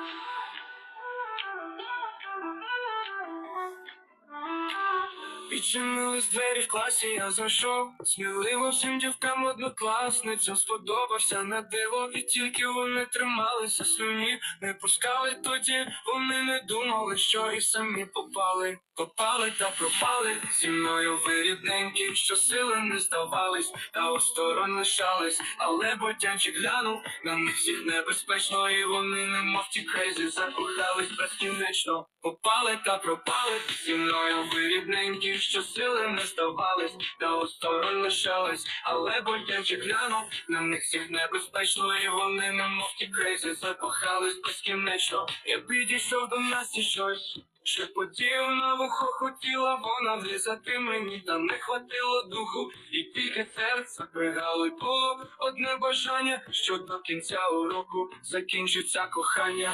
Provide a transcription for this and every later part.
Ah! Відчинились двері в класі, я зайшов. Сміливо всім дівкам однокласницям. Сподобався на диво, і тільки вони трималися. Слюні, не пускали тоді, вони не думали, що і самі попали. Попали та пропали. Зі мною ви рідненькі, що сили не здавались, та осторонь лишались, але ботянчик глянув, на них всіх небезпечно, і вони немов ті крейзі закохались безкінечно. Попали та пропали. Зі мною ви рідненькі, що сили не здавались, та осторонь лишались, але ботянчик глянув, на них всіх небезпечно, і вони немов ті крейзі закохались безкінечно. Я підійшов до нас і щось. Шепотів на вухо хотіла вона влізати мені, та не хватило духу, і тільки серце пригали по одне бажання, що до кінця уроку закінчиться кохання.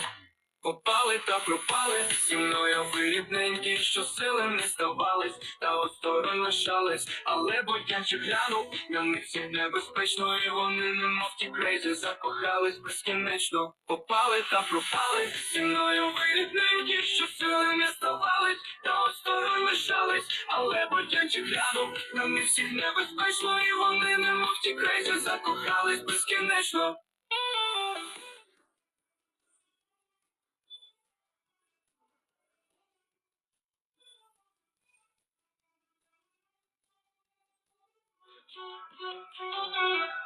Попали та пропали зі мною ви рідненькі, що сили не здавались, та осторонь лишались, але ботянчик глянув, на них всіх небезпечно, і вони немов ті крейзі закохались безкінечно. Попали та пропали зі мною ви рідненькі, що сили не здавались, та осторонь лишались, але ботянчик глянув, на них всіх небезпечно, і вони немов ті крейзі закохались безкінечно.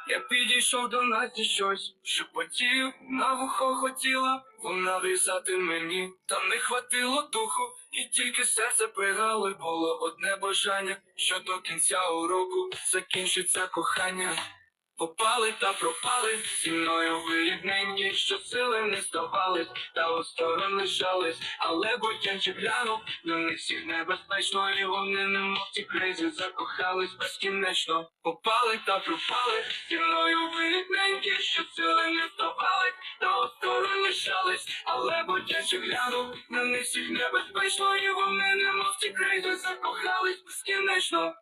Я підійшов до Наді щось, шепотів, на вухо хотіла вона врізати мені, та не хватило духу, і тільки серце пригало, було одне бажання, що до кінця уроку закінчиться кохання. Попали та пропали зі мною ви рідненькі, що сили не здавались, та осторонь лишались, але ботянчик глянув, на них всіх небезпечно, і вони немов ті крейзі закохались безкінечно. Попали та пропали зі мною вирівненькі, що сили не здавались, та осторонь лишались, але ботянчик глянув, на них всіх небезпечно, і вони немов ті крейзі закохались безкінечно.